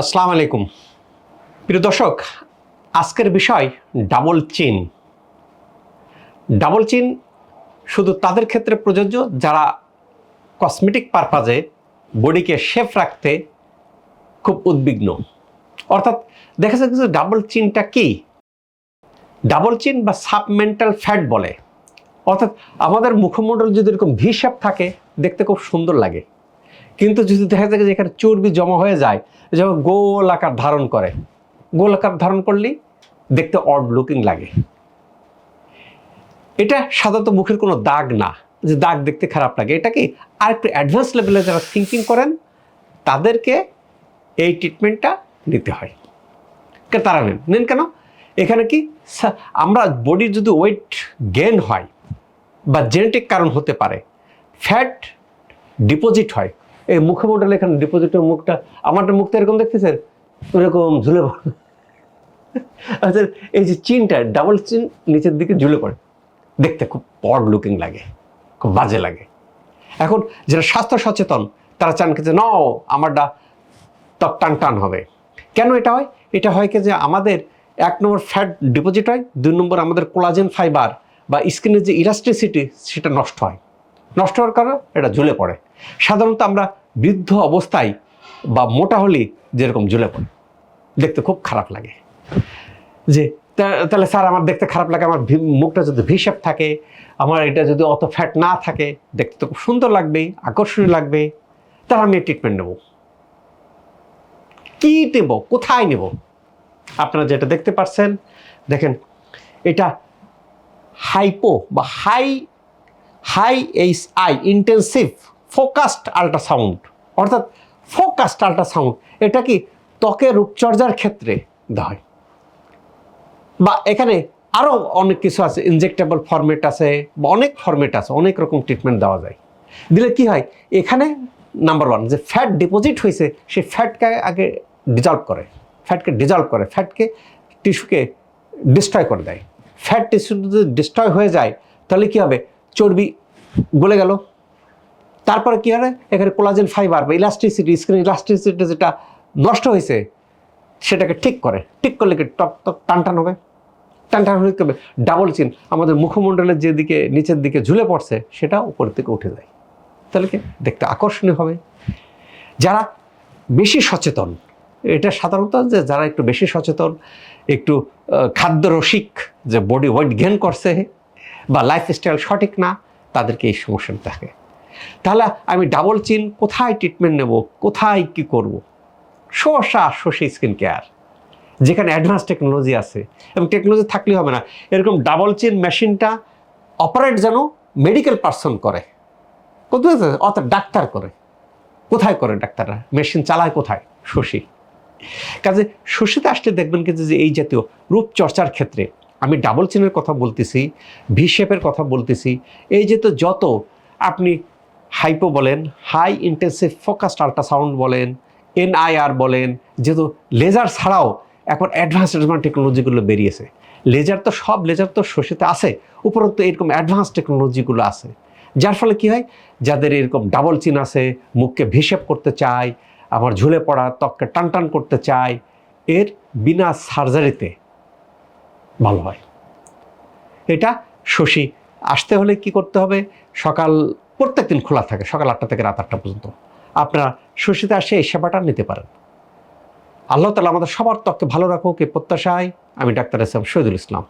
আসসালামু আলাইকুম। প্রিয় দর্শক, আজকের বিষয় ডাবল চিন ডাবল চিন শুধু তাদের ক্ষেত্রে প্রযোজ্য, যারা কসমেটিক পারপাজে বডিকে শেফ রাখতে খুব উদ্বিগ্ন। অর্থাৎ দেখা যাচ্ছে ডাবল চিনটা কি? ডাবল চিন বা সাবমেন্টাল ফ্যাট বলে। অর্থাৎ আমাদের মুখমণ্ডল যদি এরকম ভি শেপ থাকে, দেখতে খুব সুন্দর লাগে। কিন্তু যদি দেখা যায় যে এখানে চর্বি জমা হয়ে যায় যেমন গোল আকার ধারণ করে, গোল আকার ধারণ করলেই দেখতে অড লুকিং লাগে। এটা সাধারণত মুখের কোনো দাগ না, যে দাগ দেখতে খারাপ লাগে। এটা কি আর একটু অ্যাডভান্স লেভেলে যারা থিঙ্কিং করেন, তাদেরকে এই ট্রিটমেন্টটা নিতে হয়। তারা নেন? নেন কেন? এখানে কি আমরা বডির যদি ওয়েট গেন হয়, বা জেনেটিক কারণ হতে পারে ফ্যাট ডিপোজিট হয় এই মুখমণ্ডলে এখানে ডিপোজিটের মুখটা, আমারটা মুখটা এরকম দেখতেছেন? এরকম ঝুলে পড়ে। আচ্ছা এই যে চিনটা ডাবল চিন নিচের দিকে ঝুলে পড়ে। দেখতে খুব পড লুকিং লাগে, খুব বাজে লাগে। এখন যারা স্বাস্থ্য সচেতন, তারা চান যে ন আমারটা ত্বক টান টান হবে। কেন এটা হয়? এটা হয় কি যে আমাদের এক নম্বর ফ্যাট ডিপোজিট হয়, দুই নম্বর আমাদের কোলাজেন ফাইবার বা স্কিনের যে ইলাস্ট্রিসিটি সেটা নষ্ট হয়। নষ্ট হওয়ার কারণে এটা ঝুলে পড়ে। সাধারণত আমরা বৃদ্ধ অবস্থায় বা মোটা হলেই যেরকম ঝুলে পড়ে, দেখতে খুব খারাপ লাগে। যে তাহলে স্যার আমার দেখতে খারাপ লাগে, আমার মুখটা যদি ভিসেপ থাকে, আমার এটা যদি অত ফ্যাট না থাকে, দেখতে তো খুব সুন্দর লাগবে, আকর্ষণীয় লাগবে, তাহলে আমি ট্রিটমেন্ট নেব। কি নেব? কোথায় নেব? আপনারা যেটা দেখতে পাচ্ছেন দেখেন, এটা হাইপো বা high high H I intensive focused ultrasound অর্থাৎ ফোকাসড আল্ট্রাসাউন্ড এটা কি ত্বকের রূপচর্যার ক্ষেত্রে হয়? বা এখানে আরও অনেক কিছু আছে ইনজেক্টেবল ফরম্যাট আছে, বা অনেক ফরম্যাট আছে, অনেক রকম ট্রিটমেন্ট দেওয়া যায়। দিলে কি হয়, এখানে নাম্বার ওয়ান যে ফ্যাট ডিপোজিট হয়েছে সেই ফ্যাটকে আগে ডিজলভ করে ফ্যাটকে ডিজলভ করে ফ্যাটকে টিস্যুকে ডিস্ট্রয় করে দেয়। ফ্যাট টিস্যু যদি ডিস্ট্রয় হয়ে যায়, তাহলে কী হবে? চর্বি গলে গেল। তারপরে কি হবে এখানে কোলাজেন ফাইবার বা ইলাস্টিসিটি স্কিন ইলাস্টিসিটি যেটা নষ্ট হয়েছে, সেটাকে ঠিক করে। ঠিক করলে কি টক টক টান টান হবে? টান টান হয়ে কি হবে? ডাবল চিন আমাদের মুখমণ্ডলের যেদিকে নিচের দিকে ঝুলে পড়ছে, সেটা উপর থেকে উঠে যায়। তাহলে কি? দেখতে আকর্ষণীয় হবে। যারা বেশি সচেতন, এটা সাধারণত যে যারা একটু বেশি সচেতন, একটু খাদ্য রসিক যে বডি ওয়েট গেন করছে বা লাইফস্টাইল সঠিক না, তাদেরকে এই সমস্যা থাকে। তাহলে আমি ডাবল চিন কোথায় ট্রিটমেন্ট নেব, কোথায় কি করব? শসা, শসী স্কিন কেয়ার যেখানে অ্যাডভান্স টেকনোলজি আছে। এবং টেকনোলজি থাকলে হবে না। এরকম ডাবল চিন মেশিনটা অপারেট যেন মেডিকেল পার্সন করে। কোথায় অর্থাৎ ডাক্তার করে। কোথায় করে ডাক্তাররা? মেশিন চালায় কোথায়? শশী। কাজে শশীতে আসলে দেখবেন কিন্তু যে এই জাতীয় রূপচর্চার ক্ষেত্রে আমি ডাবল চিনের কথা বলতেছি ভি শেপের কথা বলতেছি। এই যে তো যত আপনি হাইপো বলেন হাই ইন্টেন্সিভ ফোকাসড আল্ট্রাসাউন্ড বলেন এনআইআর বলেন যেহেতু লেজার ছাড়াও এখন অ্যাডভান্স অ্যাডভান্স টেকনোলজিগুলো বেরিয়েছে। লেজার তো সব লেজার তো শশীতে আছে, উপরন্তু এরকম অ্যাডভান্স টেকনোলজিগুলো আছে। যার ফলে কি হয়? যাদের এরকম ডাবল চিন আছে, মুখকে ভিসেপ করতে চায়, আমার ঝুলে পড়া ত্বককে টান টান করতে চায়, এর বিনা সার্জারিতে ভালো হয়। এটা শশী, আসতে হলে কি করতে হবে? সকাল প্রত্যেক দিন খোলা থাকে, সকাল আটটা থেকে রাত আটটা পর্যন্ত। আপনারা শশীতে আসে এই সেবাটা নিতে পারেন। আল্লাহ তালা আমাদের সবার ত্বককে ভালো রাখুক, এই প্রত্যাশায় আমি doctor S M Shahidul Islam.